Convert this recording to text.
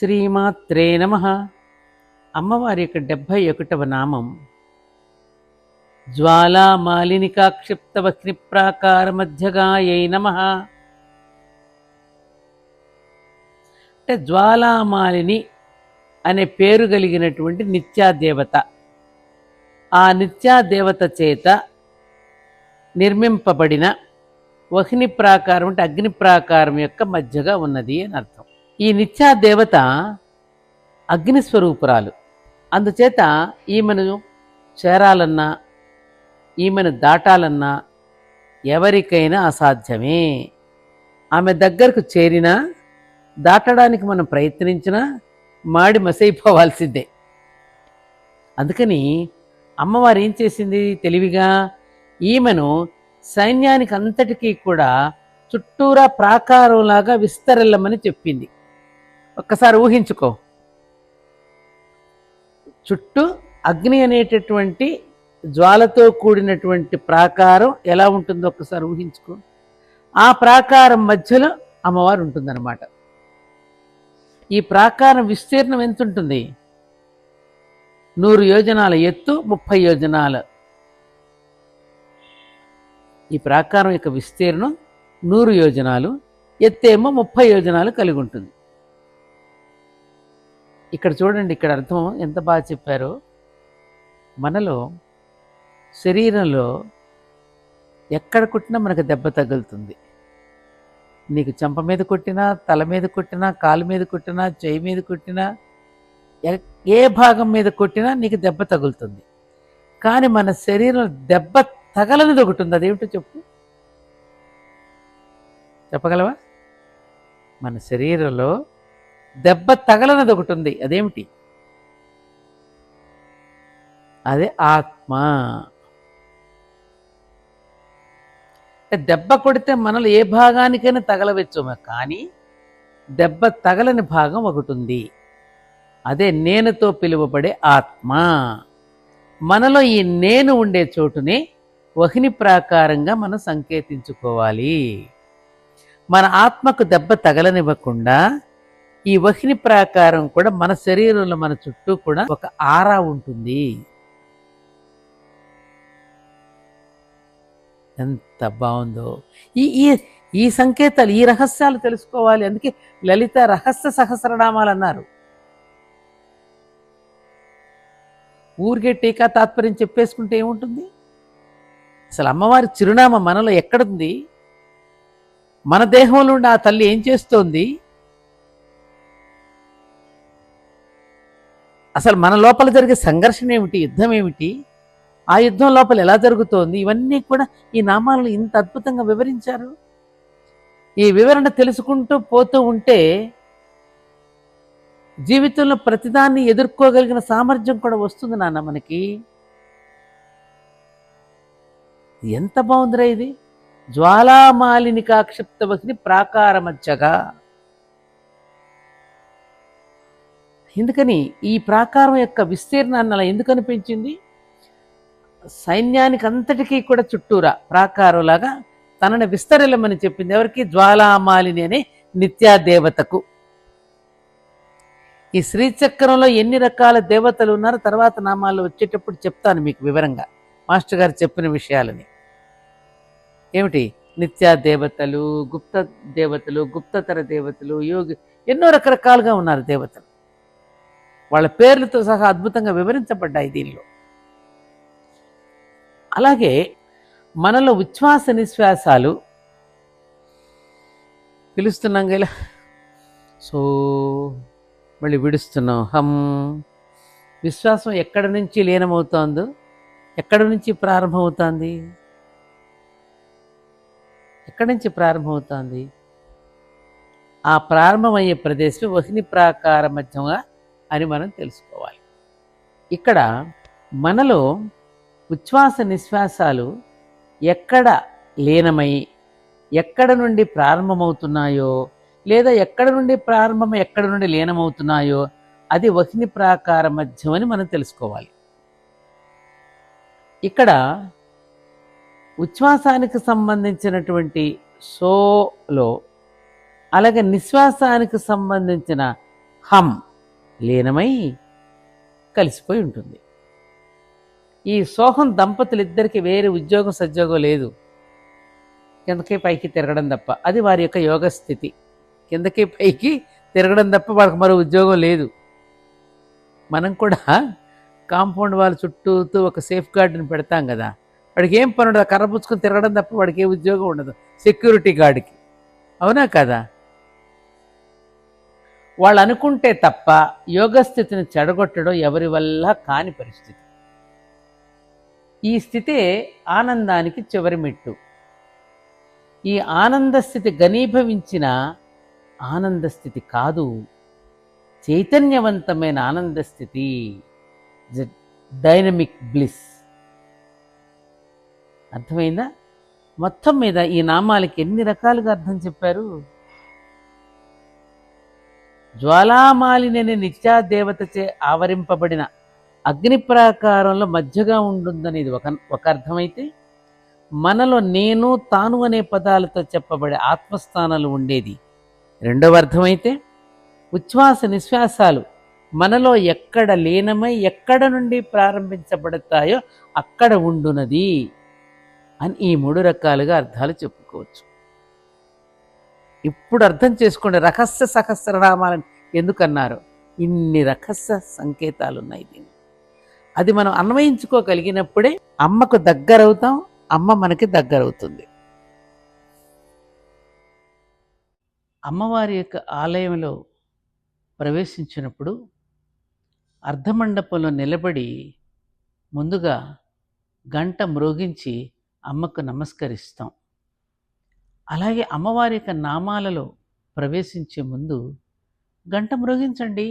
శ్రీమాత్రే నమ. అమ్మవారి యొక్క డెబ్భై ఒకటవ నామం. జ్వాలామాలినికాక్షిప్తవహ్ని ప్రాకార మధ్యగాయై నమ. అంటే జ్వాలామాలిని అనే పేరు కలిగినటువంటి నిత్యాదేవత. ఆ నిత్యాదేవత చేత నిర్మింపబడిన వహ్ని ప్రాకారం అంటే అగ్ని ప్రాకారం యొక్క మధ్యగా ఉన్నది అని అర్థం. ఈ నిత్యాదేవత దేవత అగ్నిస్వరూపురాలు. అందుచేత ఈమెను చేరాలన్నా ఈమెను దాటాలన్నా ఎవరికైనా అసాధ్యమే. ఆమె దగ్గరకు చేరినా దాటడానికి మనం ప్రయత్నించినా మాడి మసైపోవాల్సిందే. అందుకని అమ్మవారు ఏం చేసింది తెలివిగా ఈమెను సైన్యానికి అంతటికీ కూడా చుట్టూరా ప్రాకారంలాగా విస్తరిల్లమని చెప్పింది. ఒక్కసారి ఊహించుకో. చుట్టూ అగ్ని అనేటటువంటి జ్వాలతో కూడినటువంటి ప్రాకారం ఎలా ఉంటుందో ఒక్కసారి ఊహించుకో. ఆ ప్రాకారం మధ్యలో అమ్మవారు ఉంటుందన్నమాట. ఈ ప్రాకారం విస్తీర్ణం ఎంత ఉంటుంది నూరు యోజనాల ఎత్తు ముప్పై యోజనాల. ఈ ప్రాకారం యొక్క విస్తీర్ణం నూరు యోజనాలు ఎత్తేమో ముప్పై యోజనాలు కలిగి ఉంటుంది. ఇక్కడ చూడండి ఇక్కడ అర్థం ఎంత బాగా చెప్పారో. మనలో శరీరంలో ఎక్కడ కొట్టినా మనకు దెబ్బ తగులుతుంది. నీకు చెంప మీద కొట్టినా తల మీద కొట్టినా కాలు మీద కొట్టినా చేయి మీద కొట్టినా ఏ భాగం మీద కొట్టినా నీకు దెబ్బ తగులుతుంది. కానీ మన శరీరం దెబ్బ తగలనిది ఒకటి ఉంది. అదేమిటో చెప్పు. చెప్పగలవా? మన శరీరంలో దెబ్బ తగలనది ఒకటి ఉంది. అదేమిటి? అదే ఆత్మ. దెబ్బ కొడితే మనలో ఏ భాగానికైనా తగలవచ్చు కానీ దెబ్బ తగలని భాగం ఒకటి ఉంది. అదే నేనుతో పిలువబడే ఆత్మ. మనలో ఈ నేను ఉండే చోటుని వహిని ప్రాకారంగా మనం సంకేతించుకోవాలి. మన ఆత్మకు దెబ్బ తగలనివ్వకుండా ఈ వహిని ప్రాకారం కూడా మన శరీరంలో మన చుట్టూ కూడా ఒక ఆరా ఉంటుంది. ఎంత బాగుందో. ఈ ఈ ఈ సంకేతాలు ఈ రహస్యాలు తెలుసుకోవాలి. అందుకే లలిత రహస్య సహస్రనామాలు అన్నారు. ఊరికే టీకా తాత్పర్యం చెప్పేసుకుంటే ఏముంటుంది? అసలు అమ్మవారి చిరునామా మనలో ఎక్కడుంది? మన దేహంలో ఉండి ఆ తల్లి ఏం చేస్తోంది? అసలు మన లోపల జరిగే సంఘర్షణ ఏమిటి యుద్ధం ఏమిటి ఆ యుద్ధం లోపల ఎలా జరుగుతోంది ఇవన్నీ కూడా ఈ నామాలను ఇంత అద్భుతంగా వివరించారు. ఈ వివరణ తెలుసుకుంటూ పోతూ ఉంటే జీవితంలో ప్రతిదాన్ని ఎదుర్కోగలిగిన సామర్థ్యం కూడా వస్తుంది నాన్న మనకి. ఎంత బాగుందిరా ఇది? జ్వాలామాలిని కాక్షిప్త వసిని ప్రాకారమచ్చగా. ఎందుకని ఈ ప్రాకారం యొక్క విస్తీర్ణాన్ని అలా ఎందుకు అనిపించింది? సైన్యానికి అంతటికీ కూడా చుట్టూరా ప్రాకారంలాగా తనని విస్తరిల్లమని చెప్పింది ఎవరికి? జ్వాలామాలిని అనే నిత్యాదేవతకు. ఈ శ్రీచక్రంలో ఎన్ని రకాల దేవతలు ఉన్నారో తర్వాత నామాల్లో వచ్చేటప్పుడు చెప్తాను మీకు వివరంగా. మాస్టర్ గారు చెప్పిన విషయాలని. ఏమిటి? నిత్యా దేవతలు గుప్త దేవతలు గుప్తతర దేవతలు యోగి ఎన్నో రకరకాలుగా ఉన్నారు దేవతలు. వాళ్ళ పేర్లతో సహా అద్భుతంగా వివరించబడ్డాయి దీనిలో. అలాగే మనలో ఉచ్ఛ్వాస నిశ్వాసాలు పిలుస్తున్నాం కదా. సో మళ్ళీ విడుస్తున్నాం. హమ్ విశ్వాసం ఎక్కడి నుంచి లీనమవుతోందో? ఎక్కడి నుంచి ప్రారంభమవుతోంది? ఎక్కడి నుంచి ప్రారంభమవుతోంది? ఆ ప్రారంభమయ్యే ప్రదేశం వహిని ప్రాకార మధ్యంగా అని మనం తెలుసుకోవాలి. ఇక్కడ మనలో ఉచ్ఛ్వాస నిశ్వాసాలు ఎక్కడ లీనమై ఎక్కడ నుండి ప్రారంభమవుతున్నాయో లేదా ఎక్కడ నుండి ప్రారంభం ఎక్కడ నుండి లీనమవుతున్నాయో అది వహిని ప్రాకార మధ్యమని మనం తెలుసుకోవాలి. ఇక్కడ ఉచ్ఛ్వాసానికి సంబంధించినటువంటి సోలో అలాగే నిశ్వాసానికి సంబంధించిన హమ్ లీనమై కలిసిపోయి ఉంటుంది. ఈ సోహం దంపతులిద్దరికి వేరే ఉద్యోగం సద్యోగం లేదు. కిందకి పైకి తిరగడం తప్ప. అది వారి యొక్క యోగ స్థితి. కిందకి పైకి తిరగడం తప్ప వాళ్ళకి మరో ఉద్యోగం లేదు. మనం కూడా కాంపౌండ్ వాళ్ళ చుట్టూతో ఒక సేఫ్ గార్డుని పెడతాం కదా. వాడికి ఏం పని ఉండదు. కర్ర పుచ్చుకొని తిరగడం తప్ప వాడికి ఏ ఉద్యోగం ఉండదు. సెక్యూరిటీ గార్డ్కి. అవునా కదా? వాళ్ళు అనుకుంటే తప్ప యోగ స్థితిని చెడగొట్టడం ఎవరి వల్ల కాని పరిస్థితి. ఈ స్థితే ఆనందానికి చివరి మెట్టు. ఈ ఆనంద స్థితి ఘనీభవించిన ఆనంద స్థితి కాదు చైతన్యవంతమైన ఆనంద స్థితి డైనమిక్ బ్లిస్. అర్థమైందా? మొత్తం మీద ఈ నామాలకి ఎన్ని రకాలుగా అర్థం చెప్పారు? జ్వాలామాలిని నిత్యాదేవతచే ఆవరింపబడిన అగ్ని ప్రాకారంలో మధ్యగా ఉంటుందనేది ఒక ఒక అర్థమైతే మనలో నేను తాను అనే పదాలతో చెప్పబడే ఆత్మస్థానాలు ఉండేది. రెండవ అర్థమైతే ఉచ్ఛ్వాస నిశ్వాసాలు మనలో ఎక్కడ లీనమై ఎక్కడ నుండి ప్రారంభించబడతాయో అక్కడ ఉండునది అని ఈ మూడు రకాలుగా అర్థాలు చెప్పుకోవచ్చు. ఇప్పుడు అర్థం చేసుకోండి రహస్య సహస్రనామాలని ఎందుకన్నారు? ఇన్ని రహస్య సంకేతాలు ఉన్నాయి దీన్ని అది మనం అన్వయించుకోగలిగినప్పుడే అమ్మకు దగ్గరవుతాం అమ్మ మనకి దగ్గరవుతుంది. అమ్మవారి యొక్క ఆలయంలో ప్రవేశించినప్పుడు అర్ధమండపంలో నిలబడి ముందుగా గంట మ్రోగించి అమ్మకు నమస్కరిస్తాం. అలాగే అమ్మవారి యొక్క నామాలలో ప్రవేశించే ముందు గంట మ్రోగించండి